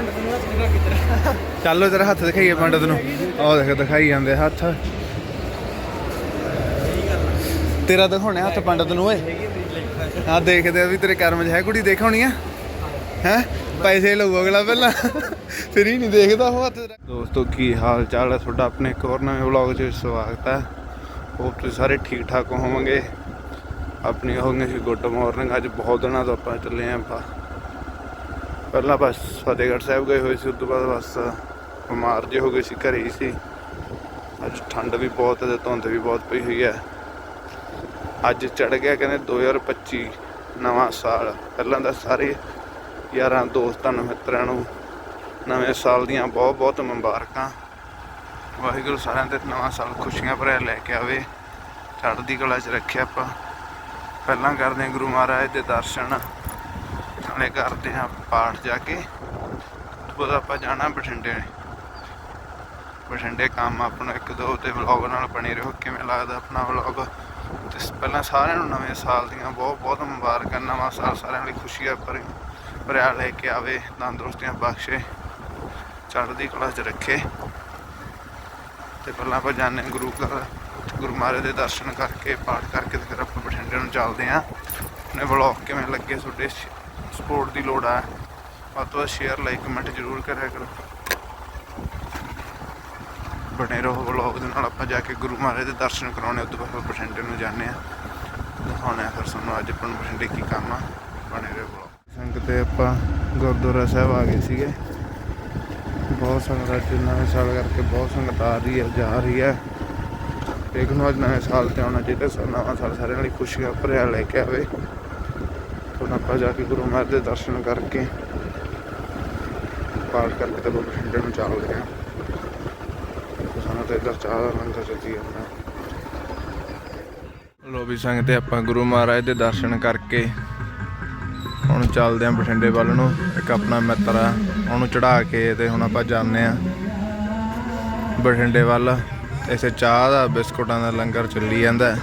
ਪੰਡਤ ਨੂੰ ਹੱਥ ਦਿਖਾ ਕਿੱਧਰ ਚੱਲੋ ਤੇਰਾ ਹੱਥ ਦਿਖਾਈਏ ਪੰਡਤ ਨੂੰ। ਆਹ ਦੇਖ, ਦਿਖਾਈ ਜਾਂਦੇ ਹੱਥ। ਤੇਰਾ ਦਿਖਾਉਣੇ ਹੱਥ ਪੰਡਤ ਨੂੰ, ਓਏ। ਆ ਦੇਖਦੇ ਆ ਵੀ ਤੇਰੇ ਕਰਮ 'ਚ ਹੈ ਕੁੜੀ, ਦੇਖਾਉਣੀ ਆ? ਹੈ? ਪੈਸੇ ਲਊ ਅਗਲਾ ਪਹਿਲਾਂ। ਫਿਰ ਹੀ ਨਹੀਂ ਦੇਖਦਾ ਉਹ ਹੱਥ ਦੋਸਤੋ, ਕੀ ਹਾਲ ਚਾਲ ਹੈ ਤੁਹਾਡਾ? ਆਪਣੇ ਇੱਕ ਹੋਰ ਨਵੇਂ ਵਲੌਗ 'ਚ ਸਵਾਗਤ ਹੈ ਹੋਪ ਤੁਸੀਂ ਸਾਰੇ ਠੀਕ ਠਾਕ ਹੋਵੋਗੇ। ਆਪਣੀ ਹੋ ਗੁੱਡ ਮਾਰਨਿੰਗ। ਅੱਜ ਬਹੁਤ ਦਿਨਾਂ ਤੋਂ ਆਪਾਂ ਚੱਲੇ ਆਂ ਆਪਾਂ। ਪਹਿਲਾਂ ਬਸ ਫਤਿਹਗੜ੍ਹ ਸਾਹਿਬ ਗਏ ਹੋਏ ਸੀ, ਉਸ ਤੋਂ ਬਾਅਦ ਬਸ ਬਿਮਾਰ ਜੇ ਹੋ ਗਏ ਸੀ, ਘਰੇ ਹੀ ਸੀ। ਅੱਜ ਠੰਡ ਵੀ ਬਹੁਤ ਹੈ ਤੇ ਧੁੰਦ ਵੀ ਬਹੁਤ ਪਈ ਹੋਈ ਹੈ। ਅੱਜ ਚੜ ਗਿਆ ਕਹਿੰਦੇ 2025 ਨਵਾਂ ਸਾਲ। ਪਹਿਲਾਂ ਦਾ ਸਾਰੇ ਯਾਰਾਂ, ਦੋਸਤਾਂ ਨੂੰ ਮਿੱਤਰਾਂ ਨੂੰ ਨਵੇਂ ਸਾਲ ਦੀਆਂ ਬਹੁਤ ਬਹੁਤ ਮੁਬਾਰਕਾਂ। ਵਾਹਿਗੁਰੂ ਸਾਰਿਆਂ ਤੇ ਨਵਾਂ ਸਾਲ ਖੁਸ਼ੀਆਂ ਭਰਿਆ ਲੈ ਕੇ ਆਵੇ। ਚੜ੍ਹਦੀ ਕਲਾ 'ਚ ਰੱਖਿਆ ਆਪਾਂ। ਪਹਿਲਾਂ ਕਰਦੇ ਹਾਂ ਗੁਰੂ ਮਹਾਰਾਜ ਦੇ ਦਰਸ਼ਨ। ਨਾਲੇ ਕਰਦੇ ਹਾਂ, ਪਾਠ ਜਾ ਕੇ। ਉਸ ਆਪਾਂ ਜਾਣਾ ਬਠਿੰਡੇ। ਬਠਿੰਡੇ ਕੰਮ ਆਪਣਾ ਇੱਕ ਦੋ ਤੇ ਵਲੌਗ ਨਾਲ ਬਣੇ ਰਹੋ, ਕਿਵੇਂ ਲੱਗਦਾ ਆਪਣਾ ਵਲੌਗ ਤੇ ਪਹਿਲਾਂ ਸਾਰਿਆਂ ਨੂੰ ਨਵੇਂ ਸਾਲ ਦੀਆਂ ਬਹੁਤ ਬਹੁਤ ਮੁਬਾਰਕਾਂ, ਨਵਾਂ ਸਾਲ ਸਾਰਿਆਂ ਲਈ ਖੁਸ਼ੀਆਂ ਭਰੀ ਭਰਿਆ ਲੈ ਕੇ ਆਵੇ, ਤੰਦਰੁਸਤੀਆਂ ਬਖਸ਼ੇ, ਚੜ੍ਹਦੀ ਕਲਾ 'ਚ ਰੱਖੇ। ਤੇ ਪਹਿਲਾਂ ਆਪਾਂ ਜਾਂਦੇ ਹਾਂ ਗੁਰੂ ਘਰ, ਗੁਰੂ ਮਹਾਰਾਜ ਦੇ ਦਰਸ਼ਨ ਕਰਕੇ, ਪਾਠ ਕਰਕੇ, ਤੇ ਫਿਰ ਆਪਾਂ ਬਠਿੰਡੇ ਨੂੰ ਚੱਲਦੇ ਹਾਂ। ਆਪਣੇ ਵਲੌਗ ਕਿਵੇਂ ਲੱਗੇ ਤੁਹਾਡੇ? ਸਪੋਰਟ ਦੀ ਲੋੜ ਆ। ਵੱਧ ਤੋਂ ਵੱਧ ਸ਼ੇਅਰ ਲਾਈਕ ਕਮੈਂਟ ਜ਼ਰੂਰ ਕਰਿਆ ਕਰੋ। ਬਣੇ ਰਹੋ ਵਲੌਗ ਦੇ ਨਾਲ। ਆਪਾਂ ਜਾ ਕੇ ਗੁਰੂ ਮਹਾਰਾਜ ਦੇ ਦਰਸ਼ਨ ਕਰਾਉਣੇ ਉਦੋਂ ਬਾਅਦ ਬਠਿੰਡੇ ਨੂੰ ਜਾਂਦੇ ਆ ਦਿਖਾਉਣੇ ਆ ਫਿਰ ਸਾਨੂੰ ਅੱਜ ਆਪਾਂ ਨੂੰ ਬਠਿੰਡੇ ਕੀ ਕੰਮ ਆ। ਬਣੇ ਰਹੋ ਵਲੌਗ ਸੰਗਤ ਤੇ ਆਪਾਂ ਗੁਰਦੁਆਰਾ ਸਾਹਿਬ ਆ ਗਏ ਸੀਗੇ। ਬਹੁਤ ਸੰਗਤ ਅੱਜ ਨਵੇਂ ਸਾਲ ਕਰਕੇ ਬਹੁਤ ਸੰਗਤ ਆ ਰਹੀ ਹੈ, ਜਾ ਰਹੀ ਹੈ। ਇੱਕ ਅੱਜ ਨਵੇਂ ਸਾਲ ਤੇ ਆਉਣਾ ਚਾਹੀਦਾ। ਸੋ ਨਵਾਂ ਸਾਲ ਸਾਰਿਆਂ ਲਈ ਖੁਸ਼ੀਆਂ ਭਰਿਆ ਲੈ ਕੇ ਆਵੇ। ਹੁਣ ਆਪਾਂ ਜਾ ਕੇ ਗੁਰੂ ਮਹਾਰਾਜ ਦੇ ਦਰਸ਼ਨ ਕਰਕੇ ਪਾਠ ਕਰਕੇ ਤੇ ਆਪਾਂ ਬਠਿੰਡੇ ਨੂੰ ਚੱਲਦੇ ਹਾਂ ਸਾਨੂੰ ਤਾਂ ਇੱਧਰ ਚਾਹ ਦਾ ਲੰਗਰ ਚੱਲੀ ਜਾਂਦਾ ਲੋ ਵੀ ਸੰਗਤੇ ਆਪਾਂ ਗੁਰੂ ਮਹਾਰਾਜ ਦੇ ਦਰਸ਼ਨ ਕਰਕੇ ਹੁਣ ਚੱਲਦੇ ਆਂ ਬਠਿੰਡੇ ਵੱਲ ਨੂੰ। ਇੱਕ ਆਪਣਾ ਮਿੱਤਰ ਆ, ਉਹਨੂੰ ਚੜਾ ਕੇ ਤੇ ਹੁਣ ਆਪਾਂ ਜਾਂਦੇ ਆਂ ਬਠਿੰਡੇ ਵੱਲ। ਇਸੇ ਚਾਹ ਦਾ ਬਿਸਕੁਟਾਂ ਦਾ ਲੰਗਰ ਚੱਲੀ ਜਾਂਦਾ।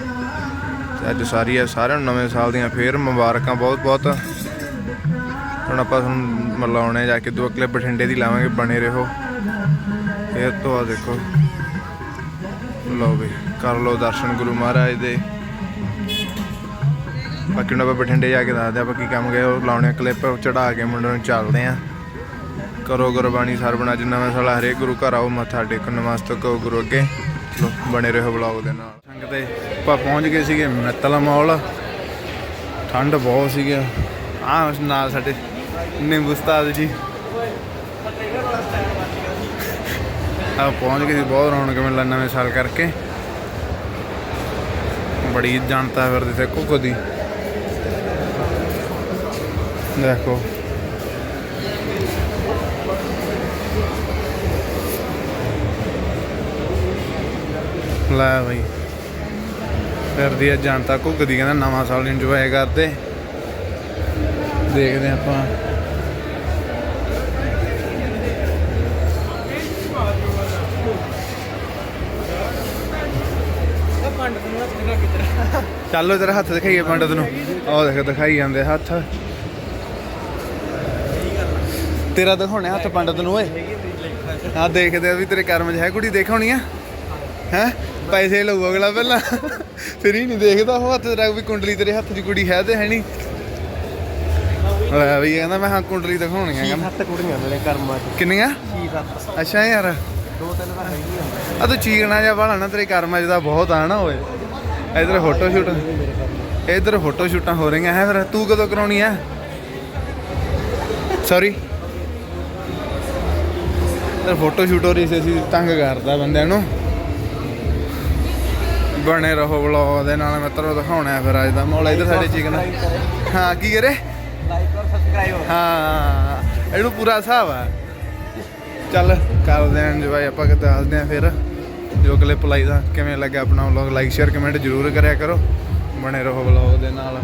ਅੱਜ ਸਾਰੀ ਸਾਰਿਆਂ ਨੂੰ ਨਵੇਂ ਸਾਲ ਦੀਆਂ ਫੇਰ ਮੁਬਾਰਕਾਂ ਬਹੁਤ ਬਹੁਤ। ਹੁਣ ਆਪਾਂ ਤੁਹਾਨੂੰ ਮਿਲਾਉਣੇ ਜਾ ਕੇ, ਦੋ ਕਲਿੱਪ ਬਠਿੰਡੇ ਦੀ ਲਾਵਾਂਗੇ, ਬਣੇ ਰਹੋ। ਫੇਰ ਤੋਂ ਆ ਦੇਖੋ। ਲਓ ਵੀ, ਕਰ ਲਓ ਦਰਸ਼ਨ ਗੁਰੂ ਮਹਾਰਾਜ ਦੇ। ਬਾਕੀ ਹੁਣ ਆਪਾਂ ਬਠਿੰਡੇ ਜਾ ਕੇ ਦੱਸਦੇ ਆਪਾਂ ਕੀ ਕੰਮ ਗਏ, ਉਹ ਲਾਉਣੇ ਕਲਿੱਪ ਚੜਾ ਕੇ ਮੁੰਡੇ ਨੂੰ ਚੱਲਦੇ ਆਂ। ਕਰੋ ਗੁਰਬਾਣੀ ਸਰਵਣ ਅੱਜ ਨਵੇਂ ਸਾਲ ਹਰੇਕ ਗੁਰੂ ਘਰ ਆਓ, ਮੱਥਾ ਟੇਕੋ ਨਮਸਤਕ ਹੋ ਗੁਰੂ ਅੱਗੇ। ਲਓ ਬਣੇ ਰਹੋ ਬਲੌਗ ਦੇ ਨਾਲ। ਸੰਗਤੇ ਆਪਾਂ ਪਹੁੰਚ ਗਏ ਸੀਗੇ ਮਿੱਤਲ ਮੌਲ। ਠੰਡ ਬਹੁਤ ਸੀਗੀ। ਆ ਨਾਲ ਸਾਡੇ ਨਿੰਬੂ ਜੀ। ਆ ਪਹੁੰਚ ਗਏ ਸੀ ਬਹੁਤ ਰੌਣਕ ਮੇਲਾ ਨਵੇਂ ਸਾਲ ਕਰਕੇ। ਬੜੀ ਜਾਣਤਾ ਫਿਰਦੇ ਤੇ ਕੁੱਕੋ ਦੀ ਦੇਖੋ। ਲੈ ਬਈ। ਫਿਰਦੀ ਆ ਜਨਤਾ ਘੁੱਗਦੀ, ਕਹਿੰਦਾ ਨਵਾਂ ਸਾਲ ਇੰਜੋਏ ਕਰਦੇ। ਦੇਖਦੇ ਆਪਾਂ। ਉਹ ਚੱਲੋ ਤੇਰਾ ਹੱਥ ਦਿਖਾਈਏ ਪੰਡਤ ਨੂੰ। ਆਹ ਦੇਖ, ਦਿਖਾਈ ਜਾਂਦੇ ਹੱਥ। ਤੇਰਾ ਦਿਖਾਉਣੇ ਹੱਥ ਪੰਡਤ ਨੂੰ, ਓਏ। ਆ ਦੇਖਦੇ ਆ ਵੀ ਤੇਰੇ ਕਰਮ 'ਚ ਹੈ ਕੁੜੀ, ਦੇਖਾਉਣੀ ਆ? ਹੈ? ਪੈਸੇ ਲਊ ਅਗਲਾ ਪਹਿਲਾਂ। ਫਿਰ ਹੀ ਨਹੀਂ ਦੇਖਦਾ ਉਹ ਹੱਥ ਤੇਰਾ ਵੀ ਕੁੰਡਲੀ ਤੇਰੇ ਹੱਥ 'ਚ ਕੁੜੀ ਹੈ ਤੇ ਹੈ ਨਹੀਂ। ਲੈ ਵੀ ਕਹਿੰਦਾ ਮੈਂ ਹਾਂ ਕੁੰਡਲੀ ਦਿਖਾਉਣੀ ਆ ਕਹਿੰਦਾ ਹੱਥ ਕੁੜੀਆਂ ਮੇਰੇ ਕਰਮਾਂ ਚ? ਕਿੰਨੀਆਂ? ਕੀ ਅੱਛਾ ਯਾਰ। ਦੋ ਤਿੰਨ ਤਾਂ ਹੈਗੀਆਂ ਆ। ਤੂੰ ਚੀਕਣਾ ਜਿਹਾ ਵਾਲਾ ਨਾ ਤੇਰੇ ਕਰਮਾਂ 'ਚ ਦਾ ਬਹੁਤ ਆ ਨਾ ਓਏ। ਇਧਰ ਫੋਟੋ ਸ਼ੂਟ। ਇਧਰ ਫੋਟੋ ਸ਼ੂਟਾਂ ਹੋ ਰਹੀਆਂ ਹੈ ਫਿਰ। ਤੂੰ ਕਦੋਂ ਕਰਾਉਣੀ ਆ ਸੌਰੀ ਤੇ ਫੋਟੋ ਸ਼ੂਟ ਹੋ ਰਹੀ ਸੀ ਅਸੀਂ ਤੰਗ ਕਰਦਾ ਬੰਦਿਆਂ ਨੂੰ। ਬਣੇ ਰਹੋ ਵਲੌਗ ਦੇ ਨਾਲ ਮਿੱਤਰੋ ਦਿਖਾਉਣਾ ਫਿਰ ਅੱਜ ਦਾ ਮਾਹੌਲ ਇਧਰ ਸਾਡੇ ਚਿਕਨ ਹਾਂ ਕੀ ਕਰੇ? ਲਾਈਕ ਔਰ ਸਬਸਕ੍ਰਾਈਬ ਹਾਂ ਇਹਨੂੰ ਪੂਰਾ ਹਿਸਾਬ ਆ। ਚੱਲ ਕਰਦੇ ਆਂ ਜੀ ਬਾਈ ਆਪਾਂ ਕਿ ਦੱਸਦੇ ਆਂ ਫਿਰ। ਜੋ ਕਲਿੱਪ ਲਾਈਦਾ ਕਿਵੇਂ ਲੱਗਾ ਆਪਣਾ ਵਲੌਗ ਲਾਈਕ ਸ਼ੇਅਰ ਕਮੈਂਟ ਜ਼ਰੂਰ ਕਰਿਆ ਕਰੋ। ਬਣੇ ਰਹੋ ਵਲੌਗ ਦੇ ਨਾਲ।